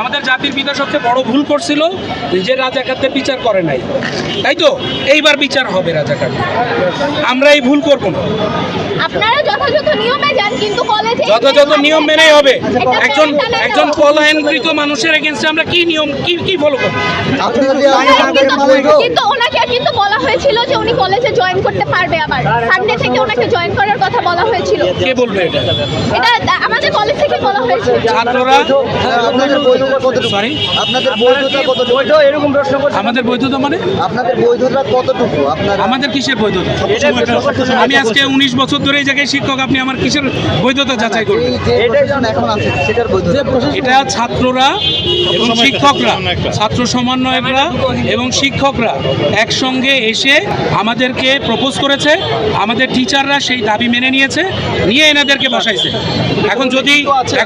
আমাদের জাতির পিতা সবচেয়ে বড় ভুল করছিল যে রাজাকারদের বিচার করে নাই। তাই তো? এইবার বিচার হবে রাজাকার। আমরা এই ভুল করব না। আপনারা যথাযথ নিয়মে যান কিন্তু কলেজে যথাযথ নিয়ম মেনেই হবে। একজন একজন পলায়নকৃত মানুষের এগেনস্টে আমরা কি নিয়ম কি কি ফলো করব? কিন্তু ওনাকে কিন্তু বলা হয়েছিল যে উনি কলেজে জয়েন করতে পারবে আবার। সানডে থেকে ওনাকে জয়েন করার কথা বলা হয়েছিল। কে বলবে এটা? এটা আমাদের কলেজ থেকে ছাত্ররা আপনাদের বৈধতা কতটুকু? সরি আপনাদের বৈধতা কতটুকু? এরকম প্রশ্ন আমাদের বৈধতা মানে? আপনাদের বৈধতা কতটুকু? আপনার আমাদের কিসের বৈধতা? আমি আজকে উনিশ বছর ধরে এই জায়গায় শিক্ষক আপনি আমার কিসের বৈধতা যাচাই করবেন? এটা ছাত্ররা এবং শিক্ষকরা ছাত্র সমন্বয়করা এবং শিক্ষকরা একসঙ্গে এসে আমাদেরকে প্রপোজ করেছে আমাদের টিচাররা সেই দাবি মেনে নিয়েছে নিয়ে এনাদেরকে বসাইছে। এখন যদি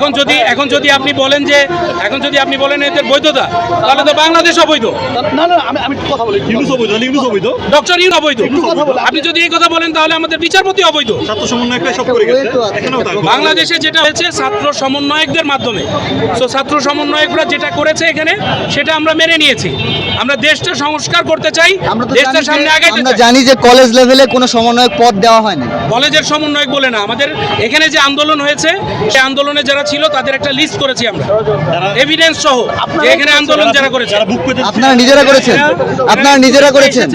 এখন যদি এখন যদি আপনি বলেন যে এখন যদি আপনি বলেন এদের বৈধতা তাহলে তো বাংলাদেশ অবৈধ। না না আমি আমি কথা বলি। ইউনুস অবৈধ ইউনুস অবৈধ? ডক্টর ইউন অবৈধ। আপনি যদি এই কথা বলেন তাহলে আমাদের বিচারপতি অবৈধ। ছাত্র সমন্বয়করাই সব করে গেছে। বাংলাদেশে যেটা হয়েছে ছাত্র সমন্বয়কদের মাধ্যমে। তো ছাত্র সমন্বয়করা যেটা করেছে এখানে সেটা আমরা মেনে নিয়েছি। আমরা দেশটা সংস্কার করতে চাই দেশটা সামনে আগাইতে আমরা চাই। জানি যে কলেজ লেভেলে কোনো সমন্বয়ক পদ দেওয়া হয়নি। কলেজের সমন্বয়ক বলে না। আমাদের এখানে যে আন্দোলন হয়েছে সেই আন্দোলনে যারা ছিল তাদের একটা লিস্ট করেছি আমরা। এভিডেন্স সহ এখানে আন্দোলন যারা করেছে। আপনারা নিজেরা করেছেন। আপনারা নিজেরা করেছেন।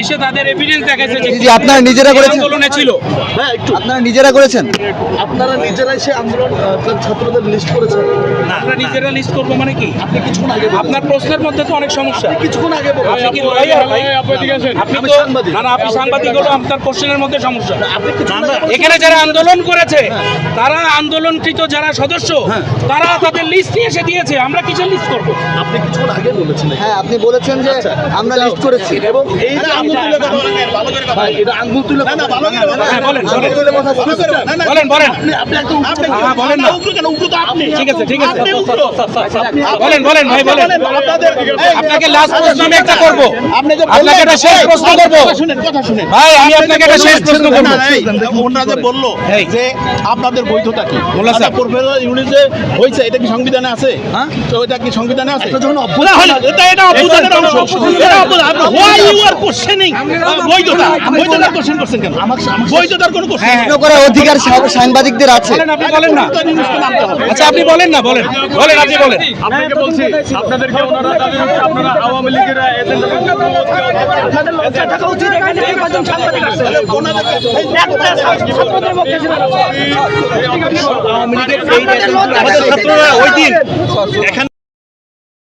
এসে তাদের এভিডেন্স দেখাইছে যে আপনারা নিজেরা করেছেন? আন্দোলনে ছিল। হ্যাঁ আপনারা নিজেরা করেছেন। আপনারা নিজেরাই সে আন্দোলন ছাত্রদের লিস্ট করেছেন। আমরা নিজেরা লিস্ট করব মানে কি? আপনি কিছুক্ষণ আগে আপনার প্রশ্নের মধ্যে তো অনেক সমস্যা। কিছুক্ষণ আগে আপনি কি লয়ার? ভাই? আপনি তো না না আপনি সাংবাদিক হলো আপনার কোশ্চেনের মধ্যে সমস্যা। এখানে যারা আন্দোলন করেছে তারা আন্দোলনকৃত যারা সদস্য তারা তাদের লিস্ট নিয়ে এসে দিয়েছে আমরা কিসের লিস্ট করব। আপনি কিছুক্ষণ আগে বলেছিলেন। হ্যাঁ আপনি বলেছেন যে আমরা লিস্ট করেছি। এবং এই যে আঙ্গুল তুলে কথা ভাই, এটা আঙ্গুল তুলে কথা বলা। হ্যাঁ, বলেন, আঙ্গুল বলেন। বলেন। বলেন। আপনি আপনি একটু উঠতে হ্যাঁ, বলেন না। ঠিক আছে ঠিক আছে। বলেন বলেন ভাই বলেন। আপনাদের আপনাকে লাস্ট প্রশ্ন আমি একটা করব। আপনাকে একটা শেষ প্রশ্ন করব। শুনেন কথা শুনেন। ভাই আমি আপনাকে একটা শেষ প্রশ্ন করব। না, ওনারা যে বলল। যে আপনাদের বৈধতা কি? মোল্লা সাহেব। ইউনিট যে হয়েছে এটা কি সংবিধানে আছে হ্যাঁ তো এটা কি সংবিধানে আছে যখন এটা এটা অভ্যুত্থানের অংশ হোয়াই ইউ আর কোশ্চেনিং বৈধতা বৈধতার কোশ্চেন করছেন কেন বৈধতার কোনো কোশ্চেন হ্যাঁ করার অধিকার সাংবাদিকদের আছে বলেন আপনি বলেন না আচ্ছা আপনি বলেন না বলেন বলেন আপনি বলেন আপনাকে বলছি আপনাদেরকে ওনারা দাবি করছে আপনারা আওয়ামী লীগের এজেন্ডা আমাদের ছাত্ররা ওই দিন এখানে